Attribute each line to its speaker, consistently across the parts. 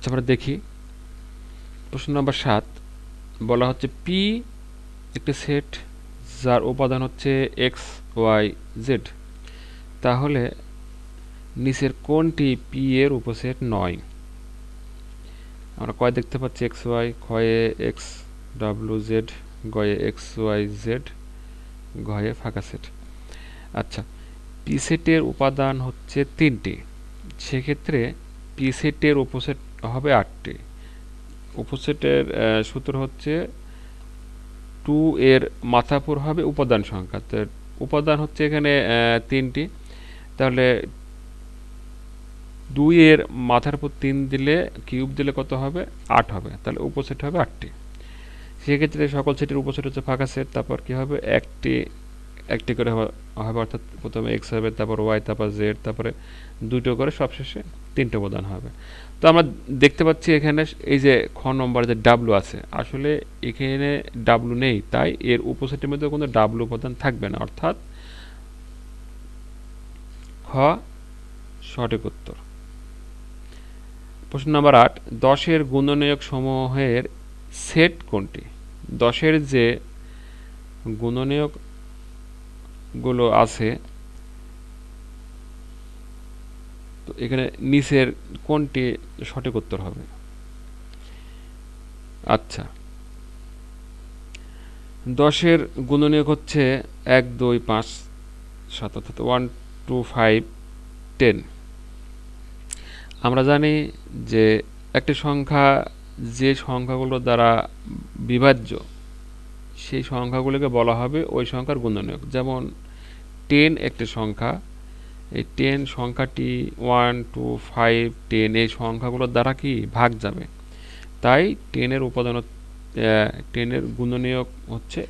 Speaker 1: আচ্ছা, আমরা দেখি। প্রশ্ন নম্বর সাত বলা হচ্ছে পি একটি সেট যার উপাদান হচ্ছে এক্স ওয়াই জেড তাহলে নিচের কোনটি পি এর উপসেট নয়? আমরা কয় দেখতে পাচ্ছি? এক্স ওয়াই ক্ষয়ে এক্স ডাব্লু জেড গয়ে এক্স ওয়াই জেড গয়ে ফাঁকা সেট আচ্ছা পি সেটের উপাদান হচ্ছে তিনটি। সেক্ষেত্রে পি সেটের উপসেট হবে আটটি। উপসেটের সূত্র হচ্ছে টু এর মাথাপুর হবে উপাদান সংখ্যা। তো উপাদান হচ্ছে এখানে তিনটি। তাহলে দুই এর মাথার উপর তিন দিলে কিউব দিলে কত হবে? আট হবে। তাহলে উপসেট হবে আটটি। সেক্ষেত্রে সকল সেটের উপসেট হচ্ছে ফাঁকা সেট। তারপর কি হবে? একটি একটি করে হবে অর্থাৎ প্রথমে এক্স হবে, তারপর ওয়াই, তারপর জেড, তারপরে দুটো করে সবশেষে তিনটে উপাদান হবে। তো আমরা দেখতে পাচ্ছি এখানে এই যে খ নম্বর যে ডাব্লু আছে, আসলে এখানে ডাব্লু নেই, তাই এর উপসেটের মধ্যে কোনো ডাব্লু উপাদান থাকবে না, অর্থাৎ খ সঠিক উত্তর। প্রশ্ন নম্বর আট, দশের গুণনীয়ক সমূহের সেট কোনটি? দশের যে গুণনীয়কগুলো আছে তো এখানে নিচের কোনটি সঠিক উত্তর হবে? আচ্ছা। দশের গুণনীয়ক হচ্ছে এক, দুই, পাঁচ, সাত অর্থাৎ ওয়ান, টু, ফাইভ, টেন। আমরা জানি যে একটি সংখ্যা যে সংখ্যাগুলো দ্বারা বিভাজ্য, সেই সংখ্যাগুলোকে বলা হবে ওই সংখ্যার গুণনীয়ক। যেমন টেন একটি সংখ্যা এই টেন সংখ্যাটি ওয়ান টু ফাইভ টেন এই সংখ্যাগুলোর দ্বারা কি ভাগ যাবে? তাই টেনের উপাদান টেনের গুণনীয়ক হচ্ছে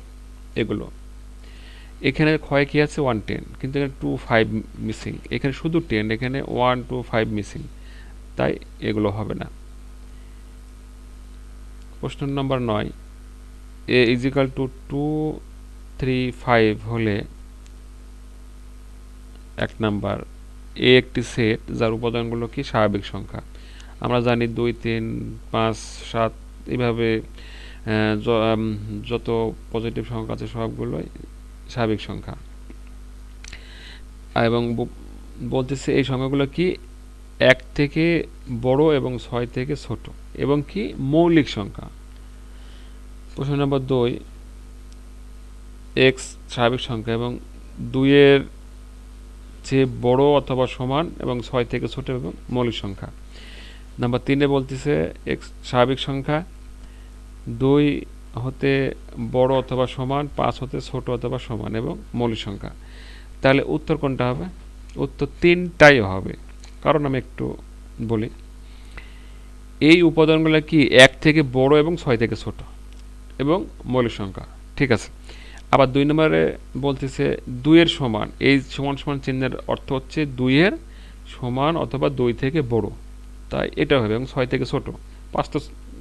Speaker 1: এগুলো। এখানে ক্ষয় কী আছে? ওয়ান টেন কিন্তু এখানে টু ফাইভ মিসিং এখানে শুধু টেন এখানে ওয়ান টু ফাইভ মিসিং তাই এগুলো হবে না। প্রশ্ন নম্বর নয়। A is equal to two three five হলে এক নাম্বার, এ একটি সেট যার উপাদানগুলো কি? স্বাভাবিক সংখ্যা। আমরা জানি দুই, তিন, পাঁচ, সাত এইভাবে যত পজিটিভ সংখ্যা আছে সবগুলোই স্বাভাবিক সংখ্যা। এবং বলতেছে এই সংখ্যাগুলো কি? এক থেকে বড় এবং ছয় থেকে ছোট। এবং কি? মৌলিক সংখ্যা। প্রশ্ন নম্বর দুই এক্স স্বাভাবিক সংখ্যা এবং দুইয়ের চেয়ে বড় অথবা সমান এবং ছয় থেকে ছোট এবং মৌলিক সংখ্যা। নাম্বার তিনে বলতেছে এক্স স্বাভাবিক সংখ্যা, দুই হতে বড় অথবা সমান, পাঁচ হতে ছোট অথবা সমান এবং মৌলিক সংখ্যা। তাহলে উত্তর কোনটা হবে? উত্তর তিনটাই হবে। কারণ আমি একটু বলি, এই উপাদানগুলো কি এক থেকে বড় এবং ছয় থেকে ছোট এবং মৌলিক সংখ্যা? ঠিক আছে। আবার দুই নম্বরে বলতেছে দুইয়ের সমান। এই সমান সমান চিহ্নের অর্থ হচ্ছে দুইয়ের সমান অথবা দুই থেকে বড়। তাই এটা হবে এবং ছয় থেকে ছোট। পাঁচ তো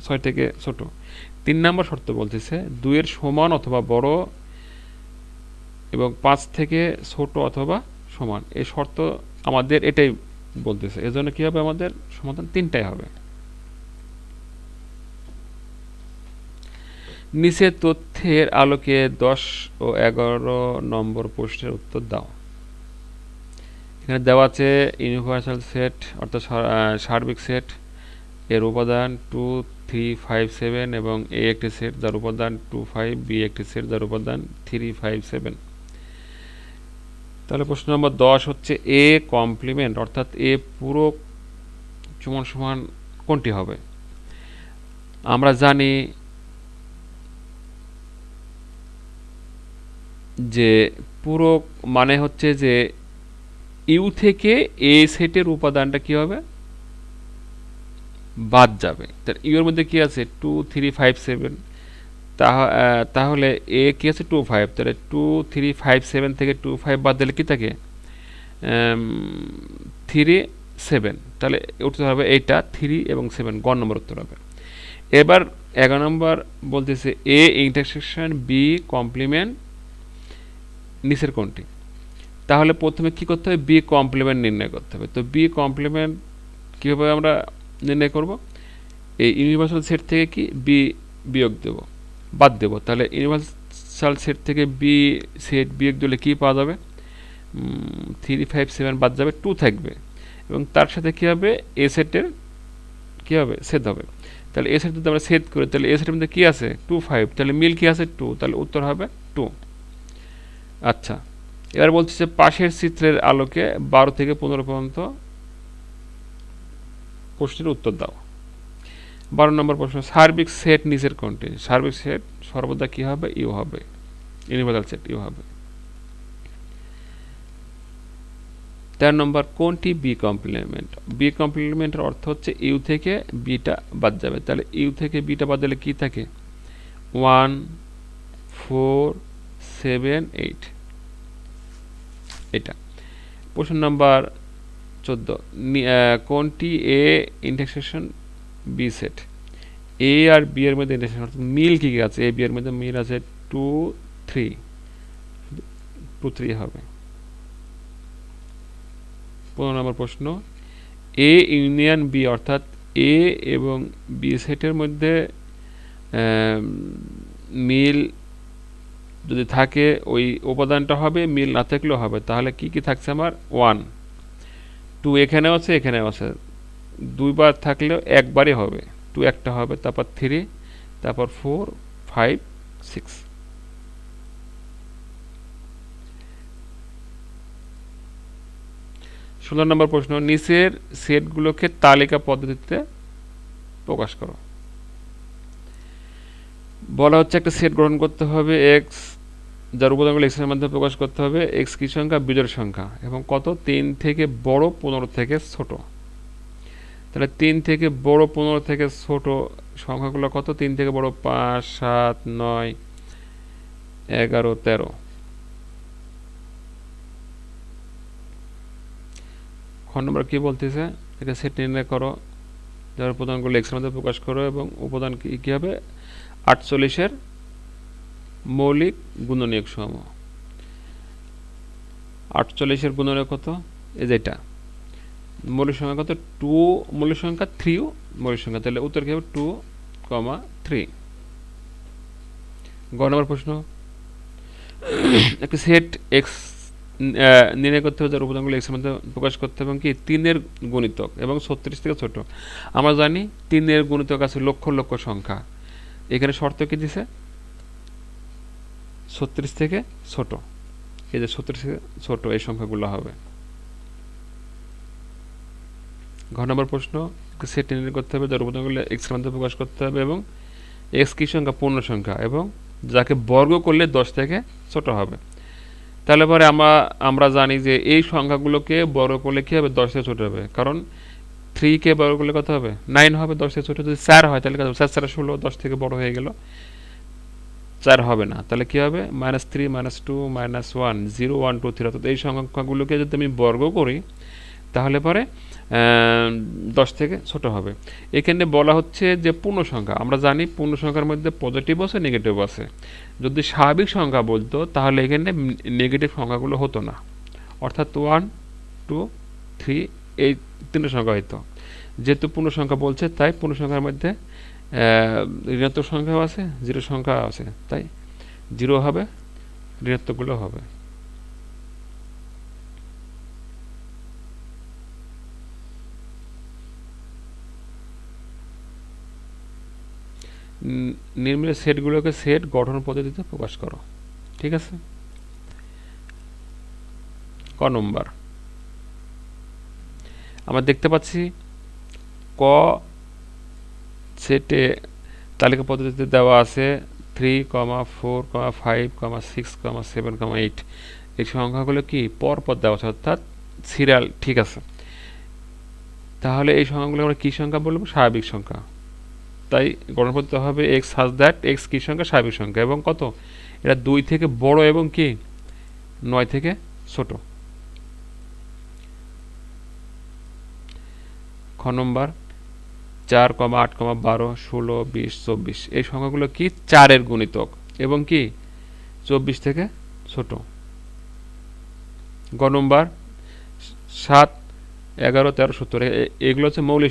Speaker 1: ছয় থেকে ছোট। তিন নম্বর শর্ত বলতেছে দুইয়ের সমান অথবা বড় এবং পাঁচ থেকে ছোট অথবা সমান। এই শর্ত আমাদের এটাই বলতেছে। এজন্য কি হবে আমাদের? সমাধান তিনটাই হবে। নিচে তথ্যের আলোকে দশ ও এগারো নম্বর প্রশ্নের উত্তর দাও। এখানে দেওয়া আছে ইউনিভার্সাল সেট অর্থাৎ সার্বিক সেট এর উপাদান টু থ্রি ফাইভ সেভেন এবং এ একটি সেট যার উপাদান টু ফাইভ বি একটি সেট যার উপাদান থ্রি ফাইভ সেভেন তাহলে প্রশ্ন নম্বর দশ হচ্ছে এ কমপ্লিমেন্ট অর্থাৎ এ পুরো সমান সমান কোনটি হবে? আমরা জানি যে পুরো মানে হচ্ছে যে ইউ থেকে এ সেটের উপাদানটা কি হবে? বাদ যাবে। তার ইউ এর মধ্যে কি আছে? টু থ্রি ফাইভ সেভেন তাহলে এ কি আছে? টু ফাইভ তাহলে টু থ্রি ফাইভ সেভেন থেকে টু ফাইভ বাদ দিলে কি থাকে? থ্রি সেভেন তাহলে উত্তর হবে এইটা থ্রি এবং সেভেন গ নম্বর উত্তর হবে। এবার এগারো নম্বর বলতেছে এ ইন্টারসেকশন বি কমপ্লিমেন্ট নিচের কোনটি? তাহলে প্রথমে কি করতে হবে? বি কমপ্লিমেন্ট নির্ণয় করতে হবে। তো বি কমপ্লিমেন্ট কীভাবে আমরা নির্ণয় করব? এই ইউনিভার্সাল সেট থেকে কি বি বিয়োগ দেব? বাদ দেব। তাহলে ইউনিভার্সাল সেট থেকে বি সেট বিয়োগ দিলে কী পাওয়া যাবে? থ্রি ফাইভ সেভেন বাদ যাবে। টু থাকবে। এবং তার সাথে কী হবে? এ সেটের কী হবে? সেট হবে। তাহলে এ সেট যদি আমরা সেট করি, তাহলে এ সেটের মধ্যে কী আছে? টু ফাইভ তাহলে মিল কী আছে? টু তাহলে উত্তর হবে টু আচ্ছা এবার বলছি যে পাশের চিত্রের আলোকে বারো থেকে পনেরো পর্যন্ত প্রশ্নের উত্তর দাও। বারো নম্বর প্রশ্ন, সার্বিক সেট নিচের কোনটি সার্বিক সেট সর্বদা কি হবে? ইউ হবে। ইউনিভার্সাল সেট, ইউ হবে। তেরো নম্বর, কোনটি বি কমপ্লিমেন্ট বি কমপ্লিমেন্টের অর্থ হচ্ছে ইউ থেকে বিটা বাদ যাবে। তাহলে ইউ থেকে বিটা বাদ দিলে কী থাকে? ওয়ান, ফোর সেভেন এইট এটা। প্রশ্ন নাম্বার চোদ্দ। কোনটি A intersection B set A R B এর মধ্যে ইন্টারসেকশন অর্থাৎ মিল কী কী আছে? এ বি এর মধ্যে মিল আছে টু থ্রি টু থ্রি হবে। পনেরো নম্বর প্রশ্ন। এ ইউনিয়ন বি অর্থাৎ এ এবং বি সেটের মধ্যে মিল যদি থাকে, ওই উপাদানটা হবে, মিল না থাকলেও হবে। তাহলে কি কি থাকছে আমার? ওয়ান। টু এখানেও আছে এখানেও আছে। দুইবার থাকলেও একবারই হবে। টু একটা হবে, তারপর থ্রি, তারপর ফোর, ফাইভ, সিক্স। ষোলো নম্বর প্রশ্ন, নিচের সেটগুলোকে তালিকা পদ্ধতিতে প্রকাশ করো। বলা হচ্ছে একটা সেট গ্রহণ করতে হবে এক্স যার উপাদানগুলো এক্সের মাধ্যমে প্রকাশ করতে হবে। এক্স কি সংখ্যা? বিজোড় সংখ্যা। এবং কত? তিন থেকে বড়, পনেরো থেকে ছোট। তাহলে তিন থেকে বড়, পনেরো থেকে ছোট সংখ্যাগুলো কত? তিন থেকে বড়, পাঁচ, সাত, নয়, এগারো, তেরো। খ নম্বর কী বলতেছে? এটা সেট নির্ণয় করো। যার উপাদানগুলো এক্সের মধ্যে প্রকাশ করো এবং উপাদান কী কী হবে? আটচল্লিশের মৌলিক গুণনীয়ক সমূহ আটচল্লিশের গুণনীয়ক কত? এই যেটা মৌলিক সংখ্যা কত? টু, মৌলিক সংখ্যা থ্রিও মৌলিক সংখ্যা। তাহলে উত্তর কী হবে? টু, কমা থ্রি গ নম্বর প্রশ্ন। একটি সেট এক্স নির্ণয় করতে হবে যার উপাদানগুলো এক্সের মধ্যে প্রকাশ করতে হবে, এবং কি? তিনের গুণিতক এবং ছত্রিশ থেকে ছোট। আমরা জানি তিনের গুণিতক আছে লক্ষ লক্ষ সংখ্যা। এখানে শর্ত কি দিছে? ছত্রিশ থেকে ছোট। এই যে ছত্রিশ থেকে ছোট এই সংখ্যাগুলো হবে। ঘ নম্বর প্রশ্ন, সেট নির্ণয় করতে হবে যার উপাদানগুলো এক্সের মধ্যে প্রকাশ করতে হবে, এবং এক্স কি সংখ্যা? পূর্ণ সংখ্যা, এবং যাকে বর্গ করলে দশ থেকে ছোট হবে। তাহলে পরে আমরা আমরা জানি যে এই সংখ্যাগুলোকে বড় করলে কী হবে? দশ ছোটো হবে। কারণ থ্রিকে বড় করলে কত হবে? নাইন হবে, দশ থেকে ছোটো। যদি চার হয়, তাহলে কত চার চার ষোলো, দশ থেকে বড় হয়ে গেল। চার হবে না। তাহলে কী হবে? Minus three, minus two, minus one, zero, one, two, three. অর্থাৎ এই সংখ্যাগুলোকে যদি আমি বর্গ করি তাহলে পরে দশ থেকে ছোট হবে। এখানে বলা হচ্ছে যে পূর্ণ সংখ্যা আমরা জানি পূর্ণ সংখ্যার মধ্যে পজিটিভ আছে নেগেটিভ আছে। যদি স্বাভাবিক সংখ্যা বলতো, তাহলে এখানে নেগেটিভ সংখ্যাগুলো হতো না। অর্থাৎ ওয়ান টু থ্রি এই তিনটে সংখ্যা হইতো। যেহেতু পূর্ণ সংখ্যা বলছে, তাই পূর্ণ সংখ্যার মধ্যে ঋণাত্মক সংখ্যাও আছে জিরো সংখ্যা আছে। তাই জিরো হবে, ঋণাত্মকগুলো হবে। নির্মিত সেটগুলোকে সেট গঠন পদ্ধতিতে প্রকাশ করো। ঠিক আছে? ক নম্বর। আমরা দেখতে পাচ্ছি ক সেটে তালিকা পদ্ধতিতে দেওয়া আছে three comma four comma five comma six comma seven comma eight এই সংখ্যাগুলো কি? পরপর দেওয়া আছে, অর্থাৎ সিরিয়াল ঠিক আছে? তাহলে এই সংখ্যাগুলো আমরা কী সংখ্যা বলব? স্বাভাবিক সংখ্যা। তাই গঠন করতে হবে এক্স হাজ দ্যাট এক্স কী সংখ্যা? স্বাভাবিক সংখ্যা। এবং কত? এটা দুই থেকে বড় এবং কি? নয় থেকে ছোট। খ নম্বর, চার কমা আট কমা বারো, ষোলো, বিশ, চব্বিশ। এই সংখ্যাগুলো কি? চারের গুণিতক। এবং কি? চব্বিশ থেকে ছোট। গ নম্বর, সাত, এগারো, তেরো, সত্তর। এগুলো হচ্ছে মৌলিক